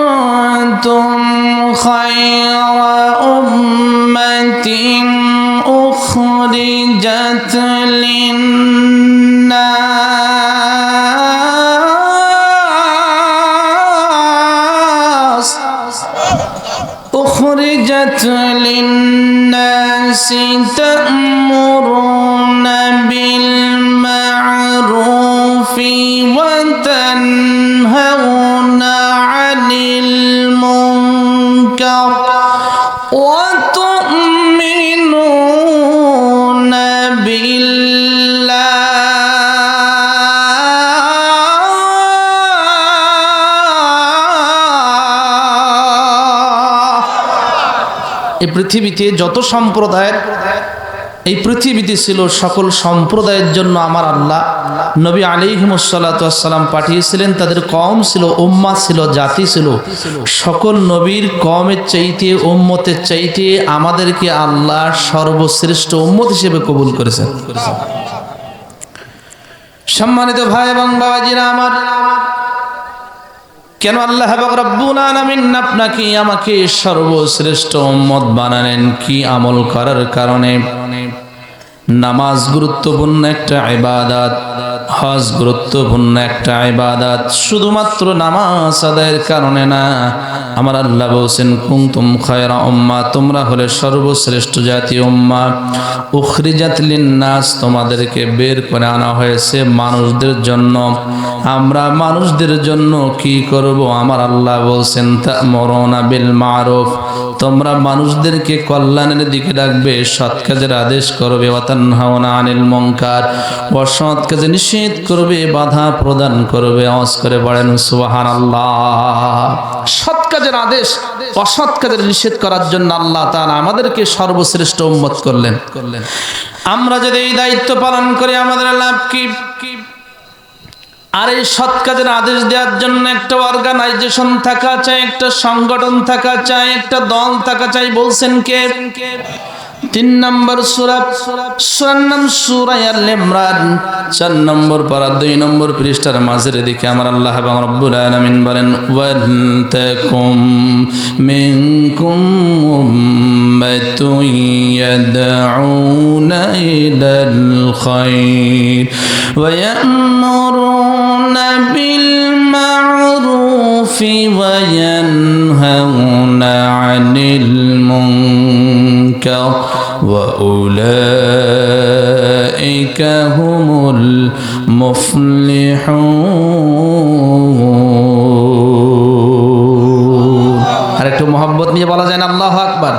كنتم خير أمة أخرجت للناس أخرجت للناس تأمرون এই পৃথিবীতে যত সম্প্রদায়ের, এই পৃথিবীতে ছিল সকল সম্প্রদায়ের জন্য আমার আল্লাহ। নবী আলিহিমসাল্লাম পাঠিয়েছিলেন, তাদের কম ছিল, উম্মা ছিল, জাতি ছিল। সকল নবীর কমের চাইতে, উম্মতের চাইতে আমাদেরকে আল্লাহ সর্বশ্রেষ্ঠ উম্মত হিসেবে কবুল করেছেন। সম্মানিত ভাই এবং বাবাজিরা আমার কেন আল্লাহ আপনাকে আমাকে সর্বশ্রেষ্ঠ মত বানালেন? কি আমল করার কারণে? নামাজ গুরুত্বপূর্ণ একটা ইবাদত। হজ গুরুত্বপূর্ণ একটা ইবাদত, শুধুমাত্র নামাজ আদায়ের কারণে না। আমার আল্লাহ বলছেন, কুনতুম খায়রা উম্মা তোমরা হলে সর্বশ্রেষ্ঠ জাতীয় উম্মা। উখরিজাত লিন্নাস তোমাদেরকে বের করে আনা হয়েছে মানুষদের জন্য। আমরা মানুষদের জন্য কি করব? আমার আল্লাহ বলছেন, তা'মুরুনা বিল মারুফ তোমরা মানুষদেরকে কল্যাণের দিকে ডাকবে, সৎ কাজের আদেশ করবে। ওয়াতানহাউনা আনিল মুনকার, অসৎ কাজে নিষেধ করবে, বাধা প্রদান করবে। আওয়াজ করে পড়েন সুবহানাল্লাহ। সৎ কাজের আদেশ, অসৎ কাজের নিষেধ করার জন্য আল্লাহ তাআলা আমাদেরকে সর্বশ্রেষ্ঠ উম্মত করলেন। করলেন আমরা যদি এই দায়িত্ব পালন করি, আমাদের লাভ কি? আর এই সৎ কাজের আদেশ দেওয়ার জন্য একটা অর্গানাইজেশন থাকা চাই, একটা সংগঠন থাকা চাই, একটা দল থাকা চাই, বলছেন কে? তিন নম্বর সুরা, সুরার নাম সুরাই আল ইমরান। চার নম্বর পারা, দুই নম্বর পৃষ্ঠার মাঝের দিকে আমার আল্লাহ এবং রব্বুল আলামিন বলেন, ওয়ান্তাকুম মিনকুম উম্মাতুন ইয়াদউনা ইলাল খায়র ওয়া ইয়া'মুরুনা বিল মা'রুফ ওয়া ইয়ানহাউনা 'আনিল মুনকার وأولئك هم المفلحون আর একটু মোহাম্মত নিয়ে বলা যায় না আল্লাহ আকবার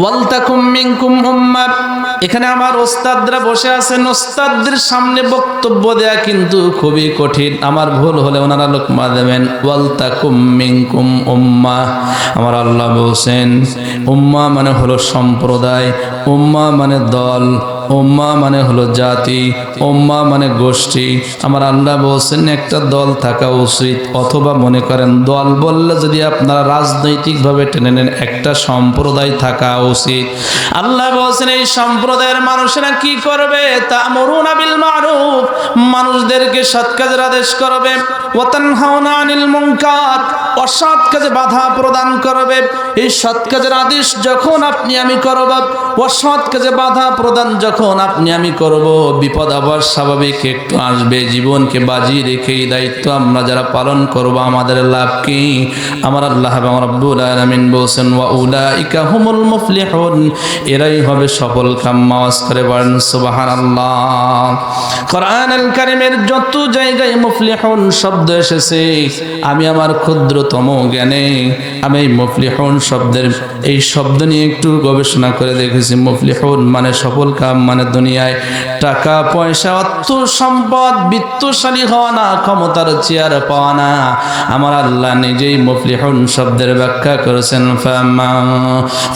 ওয়ালতাকুম মিনকুম উম্মাহ এখানে আমার ওস্তাদরা বসে আছেন। ওস্তাদদের সামনে বক্তব্য দেয়া কিন্তু খুবই কঠিন। আমার ভুল হলে ওনারা লোকমা দেবেন। ওয়ালতা মিনকুম উম্মা। আমার আল্লাহ বলছেন, উম্মা মানে হলো সম্প্রদায়, উম্মা মানে দল। উম্মা মানে হলো জাতি, উম্মা মানে গোষ্ঠী। আমার আল্লাহ বলছেন, একটা দল থাকা উচিত অথবা মনে করেন দল বললে যদি আপনারা রাজনৈতিকভাবে টেনে নেন, একটা সম্প্রদায় থাকা উচিত। আল্লাহ বলছেন, এই সম্প্রদায়ের মানুষেরা কি করবে? তা মরুন আবিল মারুফ। মানুষদেরকে সৎ কাজের আদেশ করবে। অসৎ কাজে বাধা প্রদান করবে। এই সৎ কাজের আদেশ যখন আপনি আমি করব, অসৎ কাজে বাধা প্রদান যখন আপনি আমি করব, বিপদ আবার স্বাভাবিক একটু আসবে। জীবনকে বাজি রেখে এই দায়িত্ব আমরা যারা পালন করব, আমাদের লাভ কি? আমার আল্লাহ রব্বুল আলামিন বলছেন, ওয়া উলাইকা হুমুল মুফলিহুন। এরাই হবে সফল কাম। মাওয়াজ করে বলেন, সুবহানাল্লাহ। কোরআনুল কারীমের যত জায়গায় মুফলিহুন শব্দ এসেছে, আমি আমার ক্ষুদ্রতম জ্ঞানে আমি এই মুফলিহুন শব্দের, এই শব্দ নিয়ে একটু গবেষণা করে দেখেছি। মুফলিহুন মানে সফল কাম। মানে দুনিয়ায় টাকা পয়সা অর্থ সম্পদ বিত্তশালী হওয়া না ক্ষমতার চেয়ার পাওয়া না আমার আল্লাহ নিজেই মুফলিহুন শব্দের ব্যাখ্যা করেছেন ফামা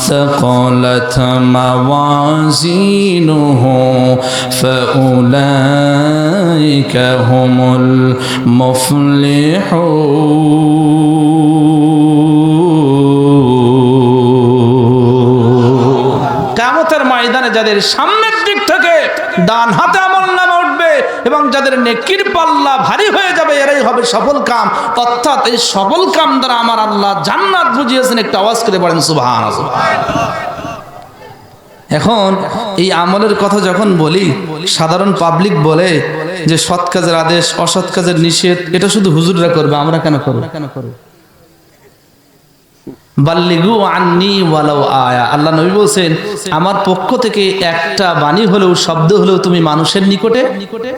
ثقلت موازينه فأولئك هم المفلحون কামতের ময়দানে যাদের সামনের দিক থেকে ডান হাতে আমল নামে উঠবে এবং যাদের নেকির পাল্লা ভারী হয়ে যাবে, এরাই হবে সফল কাম। অর্থাৎ এই সফল কাম দ্বারা আমার আল্লাহ জান্নাত বুঝিয়েছেন, একটা আওয়াজ করে পড়েন সুবহান এখন এই আমলের কথা যখন বলি, সাধারণ পাবলিক বলে যে সৎ কাজের আদেশ, অসৎ কাজের নিষেধ, এটা শুধু হুজুররা করবে, আমরা কেন করব কেন করব? বাল্লিগু আন্নি ওয়ালাও আয়া। আল্লাহ নবী বলছেন, আমার পক্ষ থেকে একটা বাণী হলেও, শব্দ হলেও তুমি মানুষের নিকটে? নিকটে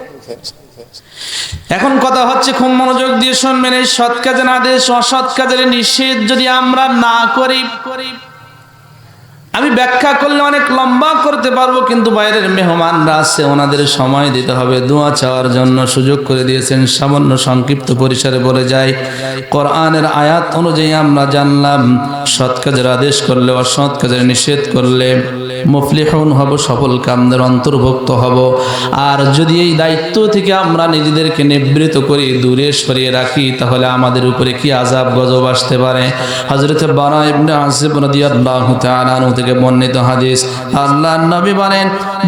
এখন কথা হচ্ছে, খুব মনোযোগ দিয়ে শুনবেন, এই সৎ কাজের আদেশ অসৎ কাজের নিষেধ যদি আমরা না করি আমি ব্যাখ্যা করলে অনেক লম্বা করতে পারব, কিন্তু বাইরের মেহমানরা আছে, ওনাদের সময় দিতে হবে। দোয়া চাওয়ার জন্য সুযোগ করে দিয়েছেন, সামান্য সংক্ষিপ্ত পরিসরে বলে যায়, কোরআনের আয়াত অনুযায়ী আমরা জানলাম, সৎ কাজের আদেশ করলে, অসৎ কাজের নিষেধ করলে মুফলিহন হব, সফল কামদের অন্তর্ভুক্ত হব। আর যদি এই দায়িত্ব থেকে আমরা নিজেদেরকে নিবৃত করি, দূরে সরিয়ে রাখি, তাহলে আমাদের উপরে কি আজাব গজব আসতে পারে? হজরত বারা ইবনে আসিফ রাদিয়াল্লাহু তাআলা আনহু থেকে বর্ণিত হাদিস। আল্লাহর নবী বলেন,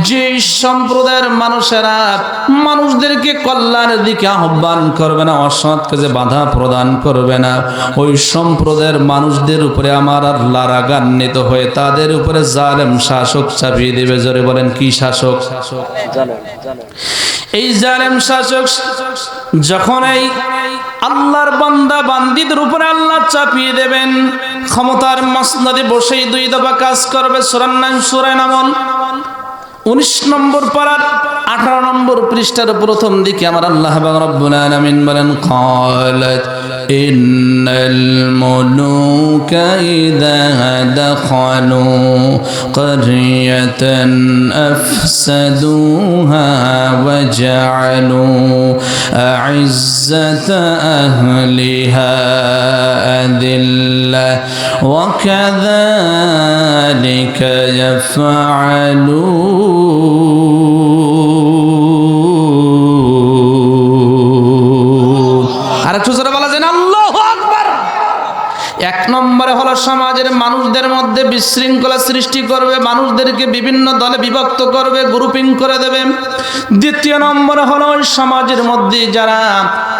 যে সম্প্রদায়ের মানুষেরা মানুষদেরকে কল্যাণের দিকে আহ্বান করবে না অসৎ কাজে বাধা প্রদান করবে না, ওই সম্প্রদায়ের মানুষদের উপরে আমার আল্লাহ রাগান্বিত হয়ে তাদের উপরে জালেম শাসক চাপিয়ে দেবে। জোরে বলেন, কি শাসক? শাসক এই জালেম শাসক যখন এই আল্লাহর বান্দা বান্দিদের উপরে আল্লাহ চাপিয়ে দেবেন, ক্ষমতার মসনদে বসেই দুই দফা কাজ করবে সুরান্নান সুরায় নামল। উনিশ নম্বর পাড়ার আঠারো নম্বর পৃষ্ঠার প্রথম দিকে আমার আল্লাহ রব্বুল আলামিন বলেন قالت إن الملوك إذا دخلوا قرية أفسدوها وجعلوا أعزة أهلها أذلة وكذلك يفعلون আর একটু জোরে বলা যায় এক নম্বরে হলো সমাজের মানুষদের মধ্যে বিশৃঙ্খলা সৃষ্টি করবে, মানুষদেরকে বিভিন্ন দলে বিভক্ত করবে গ্রুপিং করে দেবে। দ্বিতীয় নম্বরে হলো সমাজের মধ্যে যারা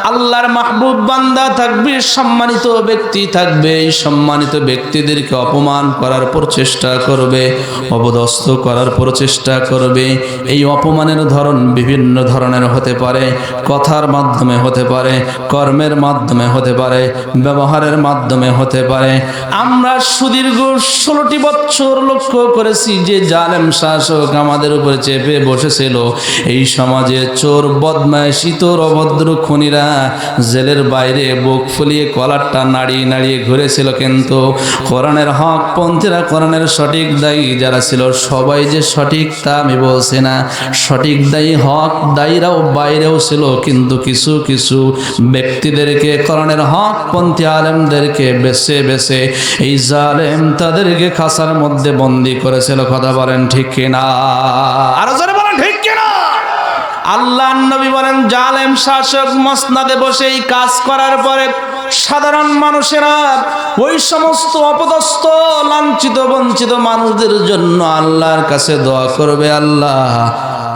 আল্লাহর মাহবুব বান্দা থাকবে, সম্মানিত ব্যক্তি থাকবে, এই সম্মানিত ব্যক্তিদেরকে অপমান করার প্রচেষ্টা করবে অবদস্ত করার প্রচেষ্টা করবে। এই অপমানের ধরন বিভিন্ন ধরনের হতে পারে, কথার মাধ্যমে হতে পারে, কর্মের মাধ্যমে হতে পারে, ব্যবহারের মাধ্যমে হতে পারে। আমরা সুদীর্ঘ ষোলোটি বছর লক্ষ্য করেছি যে জালেম শাসক আমাদের উপরে চেপে বসেছিল। এই সমাজে চোর বদমায় শীতর অভদ্র খনিরা জেলের বাইরে বুক ফুলিয়ে কলারটা নাড়িয়ে নাড়িয়ে ঘুরেছিল কিন্তু কোরআনের হক পন্থীরা কোরআনের সঠিক দায়ী যারা ছিল সবাই যে সঠিক তা আমি বলছি না। সঠিক দায়ী হক দায়ীরাও বাইরেও ছিল কিন্তু কিছু কিছু ব্যক্তিদেরকে কোরআনের হক পন্থী আলেমদেরকে বেছে বেছে এই জালেম তাদেরকে খাসার মধ্যে বন্দি করেছিল, কথা বলেন ঠিক কিনা? আরও জোরে বলেন ঠিক কিনা? আল্লাহ নবী বলেন, জালেম শাসক মসনাদে বসে এই কাজ করার পরে সাধারণ মানুষেরা ওই সমস্ত অপদস্থ, লাঞ্ছিত, বঞ্চিত মানুষদের জন্য আল্লাহর কাছে দোয়া করবে, আল্লাহ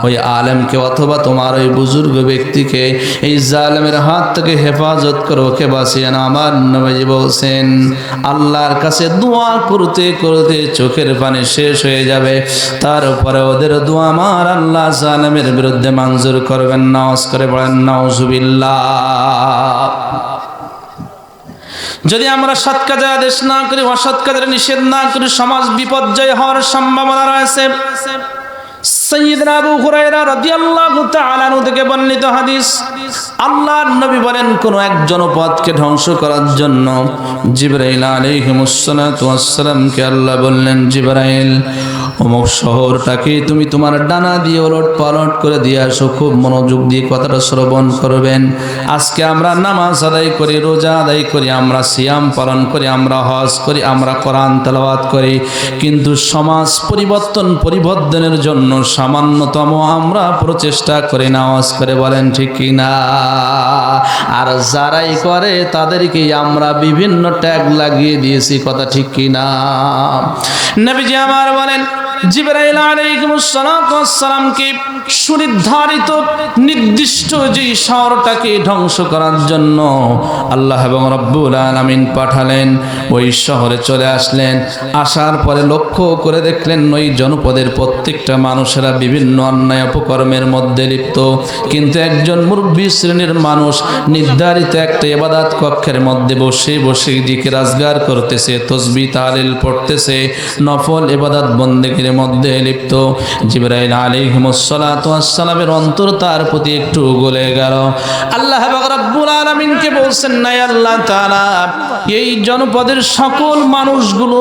ওই আলেমকে অথবা তোমার ওই বুজুর্গ ব্যক্তিকে, এই জালেমের হাত থেকে হেফাজত করো, ওকে বাঁচিয়ে না আমার নবী বলছেন, আল্লাহর কাছে দোয়া করতে করতে চোখের পানি শেষ হয়ে যাবে। তারপরে ওদের দোয়া আমার আল্লাহ জালেমের বিরুদ্ধে মঞ্জুর করবেন নাওজ করে বলেন নাউজুবিল্লাহ যদি আমরা সৎ কাজের আদেশ না করি, অসৎ কাজের নিষেধ না করি, সমাজ বিপর্যয় হওয়ার সম্ভাবনা রয়েছে। সৈয়দনা আবু থেকে বর্ণিত হাদিস, আল্লাহর নবী বলেন, কোন ধ্বংস করার জন্য জিবরাইল আলাইহিমুস সালাতু ওয়াসসালামকে আল্লাহ বললেন, জিবরাইল, অমুক শহরটাকে তুমি তোমার ডানা দিয়ে ওলট পালট করে দিয়ে আসো, খুব মনোযোগ দিয়ে কথাটা শ্রবণ করবেন। আজকে আমরা নামাজ আদায় করি, রোজা আদায় করি, আমরা সিয়াম পালন করি, আমরা হজ করি, আমরা কোরআন তেলাওয়াত করি। কিন্তু সমাজ পরিবর্তন, পরিবর্তনের জন্য সামান্যতম আমরা প্রচেষ্টা করে নামাজ করে বলেন ঠিক কি না আর যারাই করে তাদেরকে আমরা বিভিন্ন ট্যাগ লাগিয়ে দিয়েছি, কথা ঠিক কি না নবীজি আমার বলেন সুনির্ধারিত, নির্দিষ্ট যে শহরটাকে ধ্বংস করার জন্য আল্লাহ এবং রব্বুল আলামিন পাঠালেন। ওই শহরে চলে আসলেন। আসার পরে লক্ষ্য করে দেখলেন ওই জনপদের প্রত্যেকটা মানুষেরা বিভিন্ন অন্যায় অপকর্মের মধ্যে লিপ্ত। কিন্তু একজন মুরব্বী শ্রেণির মানুষ নির্ধারিত একটা এবাদাত কক্ষের মধ্যে বসে বসে জিকে রাজগার করতেছে, তসবি, তালিল পড়তেছে, নফল এবাদাত বন্দেগীর মধ্যে লিপ্ত। জিবরাইল আলাইহিমুসসালামের অন্তর তার প্রতি একটু গলে গেল। আল্লাহ রব্বুল আলামিনকে বলছেন নাই আল্লাহ তাআলা, এই জনপদের সকল মানুষগুলো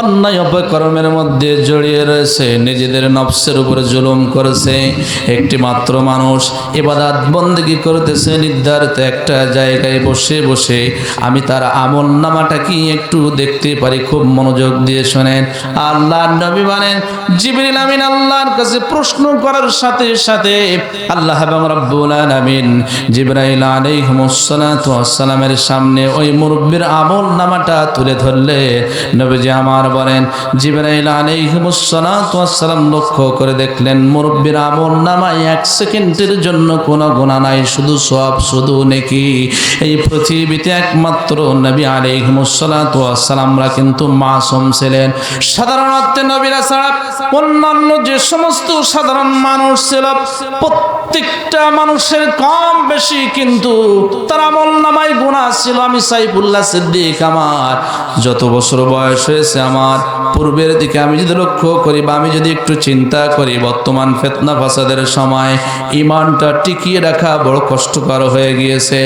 অন্যায় অপকর্মের মধ্যে জড়িয়ে রয়েছে, নিজেদের নফসের উপরে জুলুম করেছে। একটি মাত্র মানুষ এবাদাত বন্দেগী করতেছে, নির্ধারিত একটা জায়গায় বসে বসে। আমি তার আমল নামাটা কি একটু দেখতে পারি, খুব মনোযোগ দিয়ে শোনেন। আল্লাহ নবী বলেন জিবরিল আমিন আল্লাহর কাছে প্রশ্ন করার সাথে সাথে আল্লাহ এবং রব্বুল আলামিন জিবরাইল আলাইহিস সালাতু ওয়াসসালামের সামনে ওই মুরব্বির আমল নামাটা তুলে ধরলে নবীজি আমার বলেন, জিবরাইল আলাইহিস সালাতু ওয়াসসালাম লক্ষ্য করে দেখলেন মুরব্বির আমল নামায় এক সেকেন্ডের জন্য কোনো গুনাহ নাই, শুধু সব শুধু নেকি। এই পৃথিবীতে একমাত্র নবী আলাইহিস সালাতু ওয়াসসালামরা কিন্তু মাসুম ছিলেন। সাধারণত নবীরা ছাড়া অন্যান্য যে সমস্ত সাধারণ মানুষ ছিল, প্রত্যেকটা মানুষের কম বেশি কিন্তু তার আমল নামায় গুণা ছিল। আমি সাইফুল্লাহ সিদ্দিক আমার। যত বছর বয়স হয়েছে আমার, পূর্বের দিকে আমি যদি লক্ষ্য করি বা আমি যদি একটু চিন্তা করি, বর্তমান ফেতনা ফাসাদের সময় ইমানটা টিকিয়ে রাখা বড় কষ্টকর হয়ে গিয়েছে।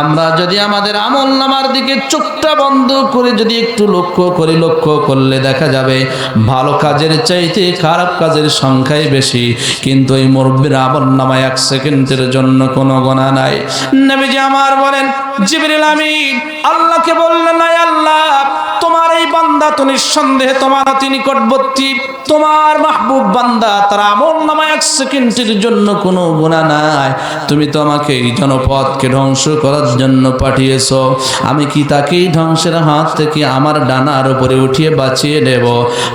আমরা যদি আমাদের আমল নামার দিকে চোখটা বন্ধ করে যদি একটু লক্ষ্য করি, লক্ষ্য করলে দেখা যাবে ভালো কাজের চাইতে খারাপ কাজের সংখ্যাই বেশি। কিন্তু এই মুরব্বীর আমল নামায় এক সেকেন্ডের জন্য কোনো গোনা নাই। নবীজি আমার বলেন, জিবরিল আমিন, আল্লাহকে বললেন আল্লাহ বান্দা তো নিঃসন্দেহে তোমার অতি নিকটবর্তী। তোমার মাহবুব বান্দা, তার আমল নামায় এক সেকেন্ডের জন্য কোনো গুণা নাই। তুমি তো আমাকে এই জনপদকে ধ্বংস করার জন্য পাঠিয়েছো। আমি কি তাকেই ধ্বংসের হাত থেকে আমার ডানার উপরে উঠিয়ে বাঁচিয়ে দেব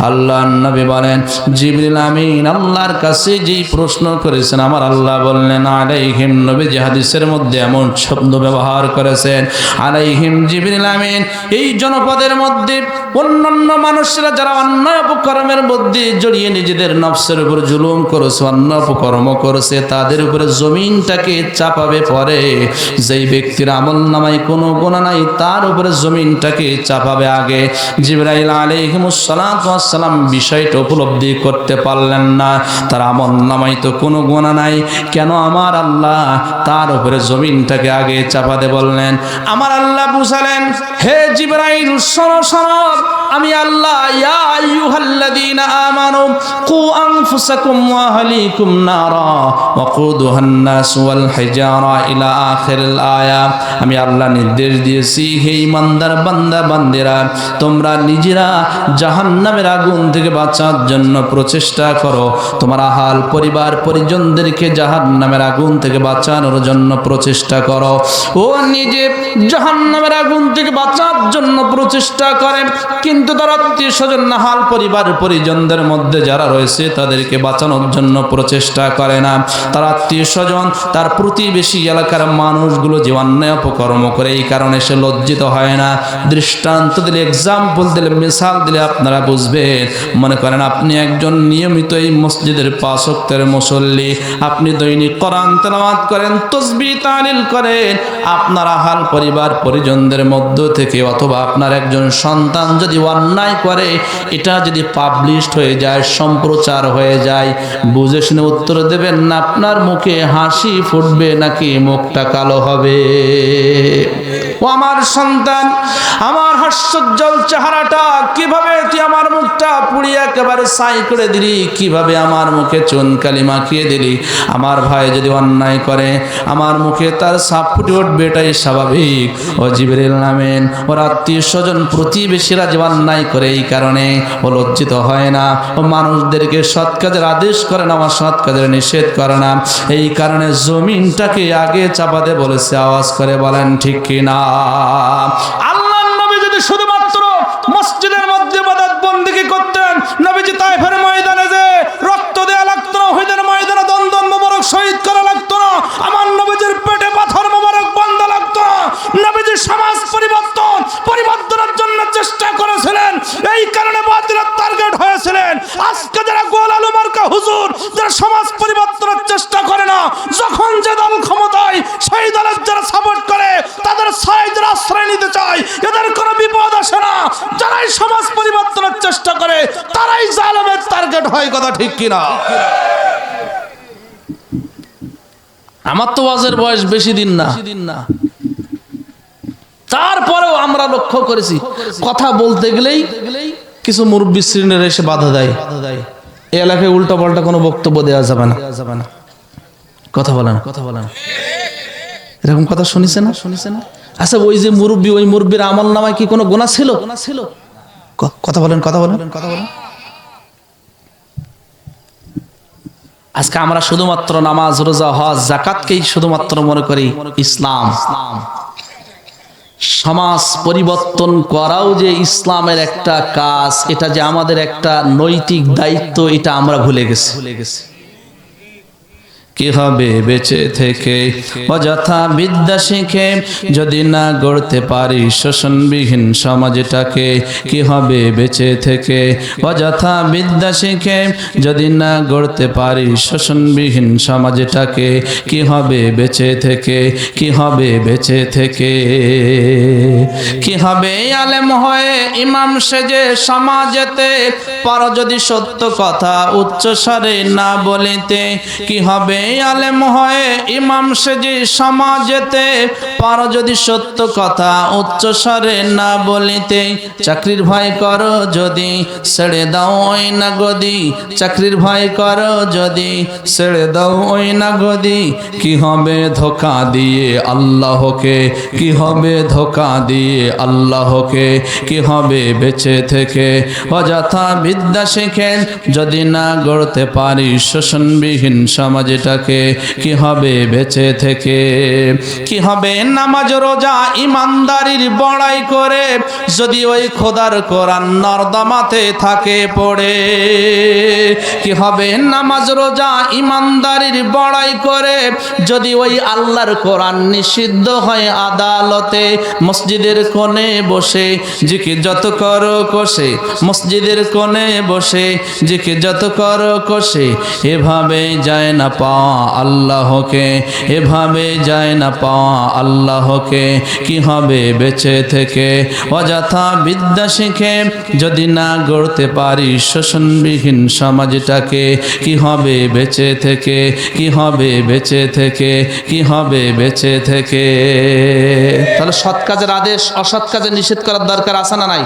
আল্লাহ নবী বলেন, জিবরিল আমিন, আল্লাহর কাছে যেই প্রশ্ন করেছেন, আমার আল্লাহ বললেন, আলাইহিম নবী হাদিসের মধ্যে এমন শব্দ ব্যবহার করেছেন, আলাইহিম জিবরিল আমিন, এই জনপদের মধ্যে অন্যান্য মানুষরা যারা অন্যায় অপকর্মের মধ্যে জড়িয়ে নিজেদের নফসের উপর জুলুম করেছে অন্য অপকর্ম করেছে, তাদের উপরে জমিনটাকে চাপাবে পরে যেই ব্যক্তির আমল নামায় কোনো গোনা নাই, তার উপরে জমিনটাকে চাপাবে আগে। জিবরাইল আলাইহিমুসসালাম বিষয়টা উপলব্ধি করতে পারলেন না। তার আমল নামাই তো কোনো গোনা নাই। কেন আমার আল্লাহ তার উপরে জমিনটাকে আগে চাপাতে বললেন? আমার আল্লাহ বুঝালেন, হে জিবরাইল, শোনো শোনো। আমি আল্লাহ, ইয়া আইয়ুহাল্লাযীনা আমানু, কু আনফুসাকুম ওয়া আহলিকুম নারা ওয়াকুদুহান নাস ওয়াল হিজারা ইলা আখিরিল আয়া। আমি আল্লাহ নির্দেশ দিয়েছি, হে ইমানদার বান্দা, বান্দেরা, তোমরা নিজেরা জাহান্নামের আগুন থেকে বাঁচার জন্য প্রচেষ্টা করো। তোমার পরিবার পরিজনদেরকে জাহান্নামের আগুন থেকে বাঁচানোর জন্য প্রচেষ্টা করো। ও নিজে জাহান্নামের আগুন থেকে বাঁচার জন্য প্রচেষ্টা করে কিন্তু তার আত্মীয় স্বজন নাহাল পরিবার পরিজনদের মধ্যে যারা রয়েছে, তাদেরকে বাঁচানোর জন্য প্রচেষ্টা করে না। তার আত্মীয় স্বজন তার প্রতিবেশী এলাকার মানুষগুলো যে অন্যায় অপকর্ম করে, এই কারণে সে লজ্জিত হয় না। দৃষ্টান্ত দিলে এক্সাম্পল দিলে মিসাল দিলে আপনারা বুঝবেন। মনে করেন, আপনি একজন নিয়মিত এই মসজিদের পাশক্তের মুসল্লি। আপনি দৈনিক কোরআন তেলাওয়াত করেন, তসবি তালিল করেন। আপনার আহাল পরিবার পরিজনদের মধ্য থেকে অথবা আপনার একজন সন্তান যদি অন্যায় করে, এটা যদি পাবলিশড হয়ে যায়, সম্প্রচার হয়ে যায়, বুঝে শুনে উত্তর দেবেন না, আপনার মুখে হাসি ফুটবে নাকি মুখটা কালো হবে? ও আমার সন্তান, আমার হাস্যোজ্জ্বল চেহারাটা, কীভাবে তুই আমার মুখটা পুড়িয়ে একেবারে সাই করে দিলি? কীভাবে আমার মুখে চুনকালি মাখিয়ে দিলি? আমার ভাই যদি অন্যায় করে, আমার মুখে তার সাপ ফুটে উঠবে, এটাই স্বাভাবিক। ও জিবরিল নামেন ওর আত্মীয় স্বজন প্রতিবেশীরা যে অন্যায় করে এই কারণে ও লজ্জিত হয় না ও মানুষদেরকে সৎ কাজের আদেশ করে না, আমার সৎ কাজের নিষেধ করে না। এই কারণে জমিনটাকে আগে চাপাতে বলেছে, আওয়াজ করে বলেন, ঠিক কিনা আল্লাহ নবী যদি শুধুমাত্র মসজিদের মধ্যে বাদাত বন্দিকে করতেন, নবীজি তাইফের ময়দানে যে রক্ত দেয়া লাগতো না ওহিদের ময়দানে দন্দন মোবারক শহীদ করা লাগতো না আমার নবীজির পেটে পাথর মোবারক বন্ধ লাগতো না নবীজি সমাজ পরিবর্তন পরিবর্তনের জন্য চেষ্টা করেছিলেন এই কারণে বাতিলের টার্গেট হয়েছিলেন আজকে যারা গোল আলু মার্কা হুজুর যারা সমাজ পরিবর্তনের চেষ্টা করে না যখন যে দল ক্ষমতায় সেই দলের যারা সাপোর্ট করে তাদের সাইজের আশ্রয় নিতে চায় এদের কোনো বিপদ আসে না যারাই সমাজ পরিবর্তনের চেষ্টা করে তারাই জালেমের টার্গেট হয় কথা ঠিক কিনা? আমার তো ওয়াজের বয়স বেশি দিন না। না তারপরেও আমরা লক্ষ্য করেছি, কথা বলতে গেলেই কিছু মুরব্বী শ্রেণির এসে বাধা দেয়। এই এলাকায় উল্টা পাল্টা কোনো বক্তব্য দেওয়া যাবে না। যাবে না কথা বলে না কথা বলে না এরকম কথা শুনিছে না শুনিছে না আচ্ছা ওই যে মুরব্বী, ওই মুরব্বীর আমল নামায় কি কোনো গোনা ছিল? গোনা ছিল কথা বলেন কথা বলেন কথা বলেন। আজকে আমরা শুধুমাত্র নামাজ, রোজা, হজ জাকাতকেই শুধুমাত্র মনে করি ইসলাম। সমাজ পরিবর্তন করাও যে ইসলামের একটা কাজ, এটা যে আমাদের একটা নৈতিক দায়িত্ব, এটা আমরা ভুলে গেছি ভুলে গেছি। কি হবে বেঁচে থেকে? অযথা বিদ্যা শিখে যদি না গড়তে পারি শোষণবিহীন সমাজটাকে কি হবে বেঁচে থেকে? অযথা বিদ্যা শিখে যদি না গড়তে পারি শোষণবিহীন সমাজটাকে কি হবে বেঁচে থেকে? কি হবে বেঁচে থেকে? কি হবে আলেম হয়ে ইমাম সেজে সমাজেতে? পার যদি সত্য কথা উচ্চস্বরে না বলিতে কি হবে আলেম হয়ে ইমাম সেজে সমাজেতে পারো যদি সত্য কথা উচ্চ স্বরে না বলিতে। চাকরির ভয় করো যদি ছেড়ে দাও ওই না গদি চাকরির ভয় করো যদি ছেড়ে দাও ওই না গদি কি হবে ধোকা দিয়ে আল্লাহকে? কি হবে ধোকা দিয়ে আল্লাহকে? কি হবে বেঁচে থেকে? অযথা বিদ্যা শেখে যদি না গড়তে পারি শোষণবিহীন সমাজটাকে কি হবে বেঁচে থেকে? কি হবে নামাজ, রোজা, ইমানদারির বড়াই করে যদি ওই খোদার কোরআন নর্দমাতে থাকে পড়ে? কি হবে নামাজ, রোজা, ইমানদারির বড়াই করে যদি ওই আল্লাহর কোরআন নিষিদ্ধ হয় আদালতে? মসজিদের কোণে বসে জিকে যত করো কষে, মসজিদের কোণে বসে জিকে যত করো কষে, এভাবে যায় না পাওয়া আল্লাহকে, এভাবে যায় না পাওয়া আল্লাহকে। কি হবে বেঁচে থেকে? অযথা বিদ্যা শিখে যদি না গড়তে পারি শোষণবিহীন সমাজটাকে, কি হবে বেঁচে থেকে? কি হবে বেঁচে থেকে? কি হবে বেঁচে থেকে? তাহলে সৎ কাজের আদেশ, অসৎ কাজে নিষেধ করার দরকার আছে না নাই?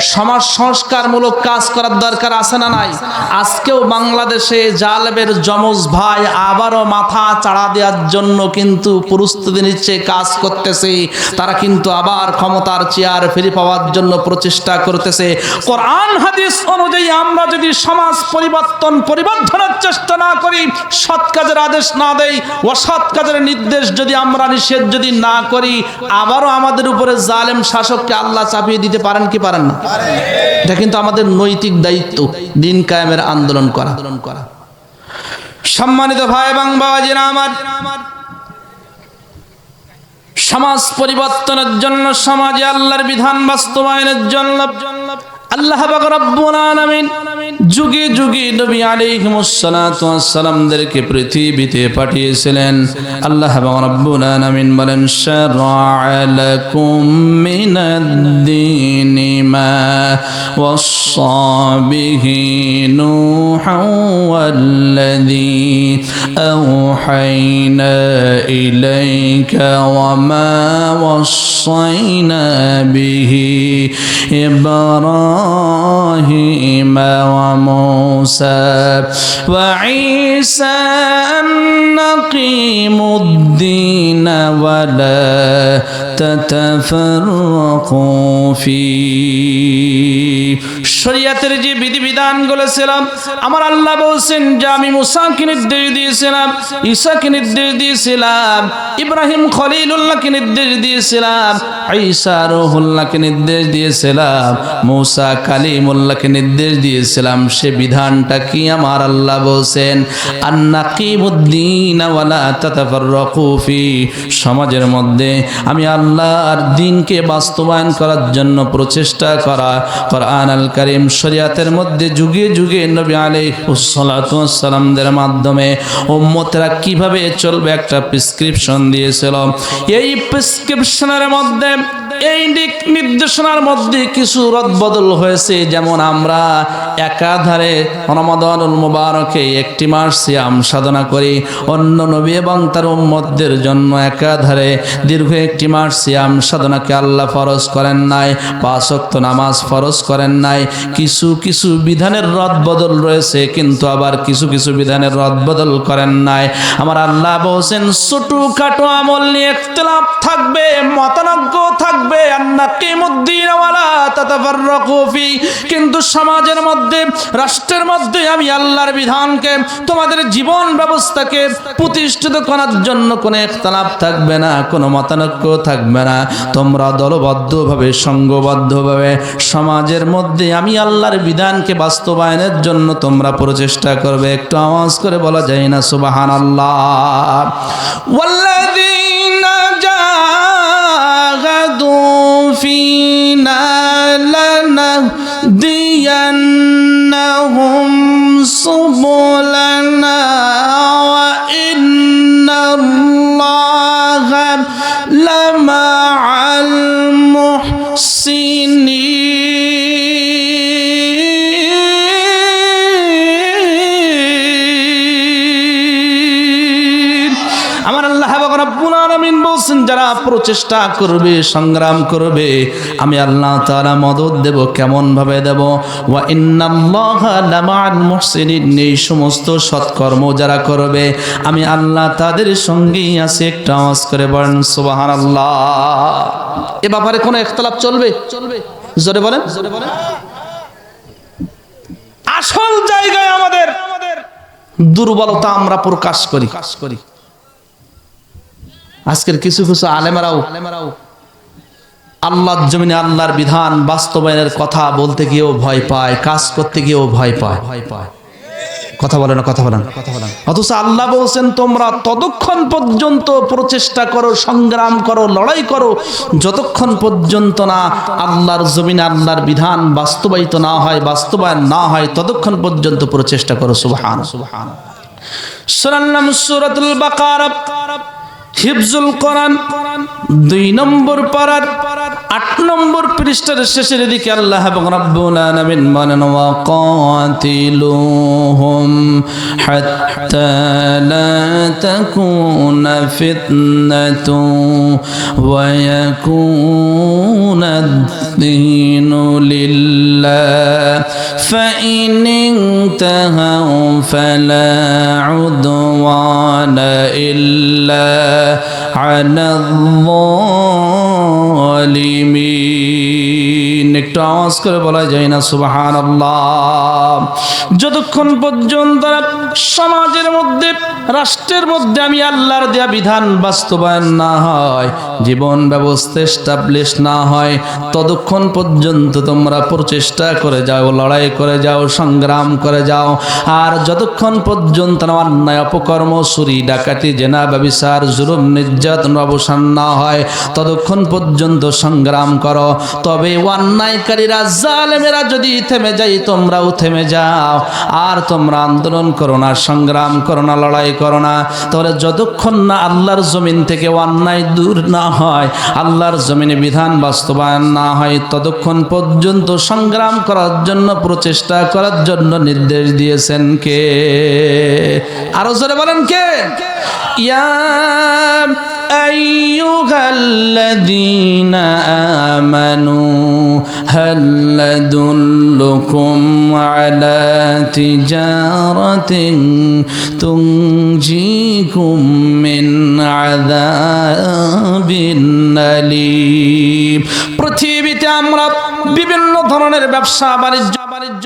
সমাজ সংস্কারমূলক কাজ করার দরকার আছে না নাই? আজকেও বাংলাদেশে জালেবের যমজ ভাই আবারও মাথা চাড়া দেওয়ার জন্য কিন্তু প্রস্তুতি নিচ্ছে কাজ করতেছে। তারা কিন্তু আবার ক্ষমতার চেয়ার ফিরে পাওয়ার জন্য প্রচেষ্টা করতেছে। কোরআন, হাদিস অনুযায়ী আমরা যদি সমাজ পরিবর্তন পরিবর্তনের চেষ্টা না করি, সৎ কাজের আদেশ না দেই, অসৎ কাজের নির্দেশ যদি আমরা নিষেধ যদি না করি, আবারও আমাদের উপরে জালেম শাসককে আল্লাহ চাপিয়ে দিতে পারেন কি পারেন না? এটা কিন্তু আমাদের নৈতিক দায়িত্ব, দিন কায়েমের আন্দোলন করা আন্দোলন করা। সম্মানিত ভাই এবং বাবাজিরা আমার সমাজ পরিবর্তনের জন্য সমাজে আল্লাহর বিধান বাস্তবায়নের জন্য আল্লাহ পাক রব্বুল আলামিন যুগে যুগে নবী আলাইহিমুস সালাতু ওয়াস সালামদেরকে পৃথিবীতে পাঠিয়েছিলেন আল্লাহ পাক রব্বুল আলামিন বলেন শারআ লাকুম মিনাদ-দীন মা ওয়াসসা বিহি নূহা ওয়াল্লাযী أوحينا إليك وما وصينا به إبراهيم وموسى وعيسى أن نقيم الدين ولا تتفرقوا فيه. শরিয়াতের যে বিধিবিধানগুলো ছিলাম, আমার আল্লাহ বলছেন যে আমি মুসাকে নির্দেশ দিয়েছিলাম ঈশাকে নির্দেশ দিয়েছিলাম, ইব্রাহিম খলিলুল্লাহকে নির্দেশ দিয়েছিলাম, ঈসা রুহুল্লাহকে নির্দেশ দিয়েছিলাম, মুসা কালিমুল্লাহকে নির্দেশ দিয়েছিলাম। সে বিধানটা কি আমার আল্লাহ বলছেন? আন্নাকিমুদ্দিন ওয়ালা তাতাফাররাকু ফি সমাজের মধ্যে আমি আল্লাহর দিনকে বাস্তবায়ন করার জন্য প্রচেষ্টা করা, কোরআন আল করিম শরিয়াতের মধ্যে যুগে যুগে নবী আলাইহিসসালামদের মাধ্যমে উম্মতরা কীভাবে চলবে একটা প্রেসক্রিপশন দিয়েছিল। এই প্রেসক্রিপশনের মধ্যে এই দিক নির্দেশনার মধ্যে কিছু রদবদল হয়েছে। যেমন আমরা একাধারে রমাদানুল মুবারকে একটি মাস সিয়াম সাধনা করি। অন্য নবী এবং তার উম্মতদের জন্য একাধারে দীর্ঘ একটি মাস সিয়াম সাধনাকে আল্লাহ ফরজ করেন নাই, পাঁচ ওয়াক্ত নামাজ ফরজ করেন নাই। কিছু কিছু বিধানের রদবদল রয়েছে, কিন্তু আবার কিছু কিছু বিধানের রদবদল করেন নাই। আমার আল্লাহ বলছেন ছোটু খাটো আমল নিয়ে ইখতিলাফ থাকবে মতানজ্ঞ থাকবে। ফি। কিন্তু সমাজের মধ্যে, রাষ্ট্রের মধ্যে আমি আল্লাহর বিধানকে, তোমাদের জীবন ব্যবস্থাকে প্রতিষ্ঠিত করার জন্য কোনো ইখতিলাফ থাকবে না, কোনো থাকবে না। তোমরা দলবদ্ধভাবে সংঘবদ্ধভাবে সমাজের মধ্যে আমি আল্লাহর বিধানকে বাস্তবায়নের জন্য তোমরা প্রচেষ্টা করবে। একটু আওয়াজ করে বলা যায় না সুবাহান আল্লাহ প্রচেষ্টা করবে, সংগ্রাম করবে। আমি আল্লাহ তারা মদত দেব কেমন ভাবে দেব এই সমস্ত সৎকর্ম যারা করবে, আমি আল্লাহ তাদের সঙ্গেই আছে। একটা আওয়াজ করে বলেন, সুবহানাল্লাহ। এ ব্যাপারে কোনো ইখতিলাফ চলবে? চলবে। জোরে বলেন। জোরে বলেন। আসল জায়গায় আমাদের দুর্বলতা আমরা প্রকাশ করি কাজ করি। আজকের কিছু কিছু আলেমারাও আল্লাহর জমিনে আল্লাহর বিধান বাস্তবায়নের কথা বলতে গিয়েও ভয় পায়, কাজ করতে গিয়েও ভয় পায়। ভয় পায় কথা বলে না, কথা বলেন কথা বলেন অথচ আল্লাহ বলছেন, তোমরা ততক্ষণ পর্যন্ত প্রচেষ্টা করো, সংগ্রাম করো, লড়াই করো, যতক্ষণ পর্যন্ত না আল্লাহর জমিনে আল্লাহর বিধান বাস্তবায়িত না হয়, বাস্তবায়ন না হয়, ততক্ষণ পর্যন্ত প্রচেষ্টা করো। সুবহান সুবহান সুরান্নাম, সূরাতুল বাকারা। হিফজুল কোরআন দুই নম্বর পারার আট নম্বর পৃষ্ঠার শেষের দিকে আল্লাহ এবং রাব্বুল আলামিন বলেন ওয়া কাতিলুহুম হাত্তা লা তাকুনা ফিতনাতু ওয়া ইয়াকুনা الدين لله فإن انتهوا فلا عدوان إلا uh, على الظالمين একটু আওয়াজ করে বলা যায় না সুবাহান যতক্ষণ পর্যন্ত সমাজের মধ্যে রাষ্ট্রের মধ্যে আমি আল্লাহর দেয়া বিধান বাস্তবায়ন না হয় জীবন ব্যবস্থা এস্টাবলিশ না হয় ততক্ষণ পর্যন্ত তোমরা প্রচেষ্টা করে যাও লড়াই করে যাও সংগ্রাম করে যাও আর যতক্ষণ পর্যন্ত না অন্যায় অপকর্ম চুরি ডাকাতি জেনা ব্যবিচার জুলুম নির্যাতন অবসান না হয়, ততক্ষণ পর্যন্ত সংগ্রাম করো। তবে অন্যায়কারীরা, জালেমেরা যদি থেমে যাই তোমরাও থেমে যাও। আর তোমরা আন্দোলন করো না, সংগ্রাম করো না, লড়াই করো না। তাহলে যতক্ষণ না আল্লাহর জমিন থেকে অন্যায় দূর না হয়, আল্লাহর জমিনে বিধান বাস্তবায়ন না হয়, ততক্ষণ পর্যন্ত সংগ্রাম করার জন্য, প্রচেষ্টা করার জন্য নির্দেশ দিয়েছেন কে? আরও জোরে বলেন কে? ইয়া أيها الذين آمنوا هل أدلكم على تجارة تنجيكم من عذاب أليم পৃথিবীতে আমরা বিভিন্ন ধরনের ব্যবসা বাণিজ্য বাণিজ্য